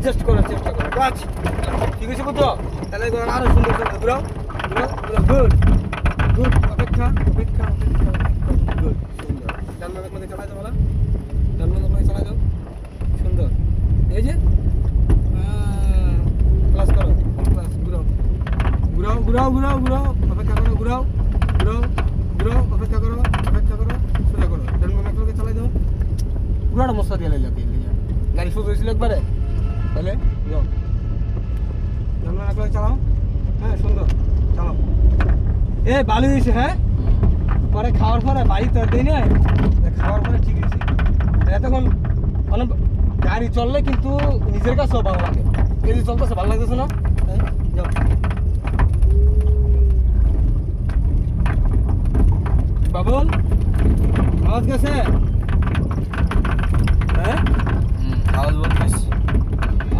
কাজ ঠিক আছে বুঝছ তাহলে এবার আরও সুন্দর করে ঘুরাও। ঘুরাও গুড গুড অপেক্ষা অপেক্ষা অপেক্ষা গুড সুন্দর। ডান মাথার মধ্যে চালাই দাও বলা? ডান মাথার মধ্যে চালাই দাও? সুন্দর। এই যে? প্লাস করো। প্লাস ঘুরাও। ঘুরাও ঘুরাও ঘুরাও ঘুরাও। অপেক্ষা করো ঘুরাও। ঘুরাও ঘুরাও অপেক্ষা করো অপেক্ষা করো। সোজা করো। ডান মাথার মধ্যে চালাই দাও? ঘুরাটা মশলা দিয়ে লাইলা দিয়ে। গাড়ি শুরু হয়েছিল একবারে? তাহলে যাও। ডান মাথার করে চালাও। হ্যাঁ সুন্দর। চালাও। এ ভালো হয়েছে হ্যাঁ? পরে খাওয়ার পরে বাড়ি তো দিই না খাওয়ার পরে ঠিক হয়েছে এতক্ষণ মানে গাড়ি চললে কিন্তু নিজের কাছেও ভালো লাগে। এই যে চলতেছে ভালো লাগতেছে না? হ্যাঁ, বাবুল আওয়াজ গেছে? হ্যাঁ? আওয়াজ বলছিস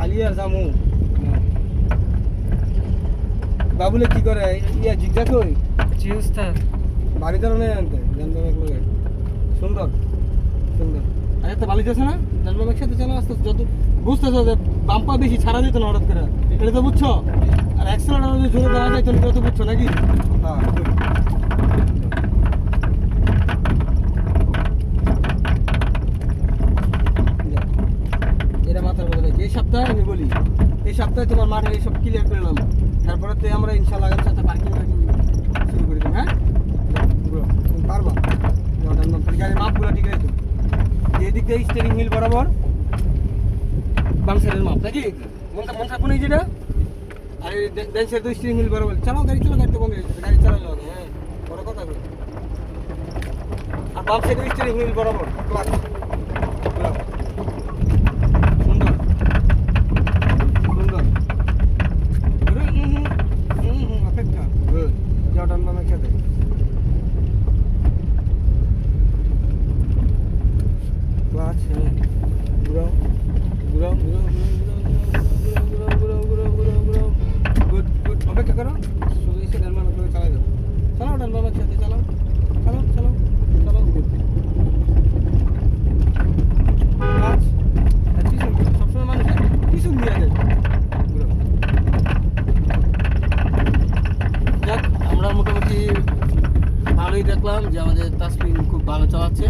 খালি আর জামু বাবুলে কি করে? ইয়া জিজ্ঞাসা কই জি ওস্তাদ বাড়ি দাঁড়ো নেই আনতে বামের লগে সুন্দর সুন্দর আচ্ছা তো ভালো যাচ্ছে না? বামের সাথে চলো আস্তে যত বুঝতেছো যে বাম্পা বেশি ছাড়া দিত না হঠাৎ করে। এটা তো বুঝছ? আর অ্যাক্সেলেটার যদি জোরে দেওয়া যায় তুমি তো বুঝছ নাকি? হ্যাঁ good. যাও। এটা মাথার মধ্যে রেখে এই সপ্তাহে আমি বলি, এই সপ্তাহে তোমার মাঠে এইসব ক্লিয়ার করে নাম তারপরে তো আমরা ইনশাল্লাহ আগামী সপ্তাহে পার্কিং শুরু করে দেবো হ্যাঁ? পারবা? গাড়ির মাপগুলো ঠিক রেখো এদিক দিয়ে স্টিয়ারিং হুইল বরাবর বাম মাপ, নাকি? মন মন থাকব না এই যেটা বরাবর। চালাও, গাড়ি চালাও গাড়ি তো বন্ধ হয়ে যাচ্ছে গাড়ি চালালো হ্যাঁ? বড় কথা বলো আর বাম সাইডে স্টিয়ারিং বরাবর এসে ডান বামের করে চালাই দাও। চালাও ডান বামের সাথে চালাও। চালাও চালাও চালাও। সবসময় মানুষের পিছন দিয়ে যায়। যাক, আমরা মোটামুটি ভালোই দেখলাম যে আমাদের তাসপিন খুব ভালো চালাচ্ছে।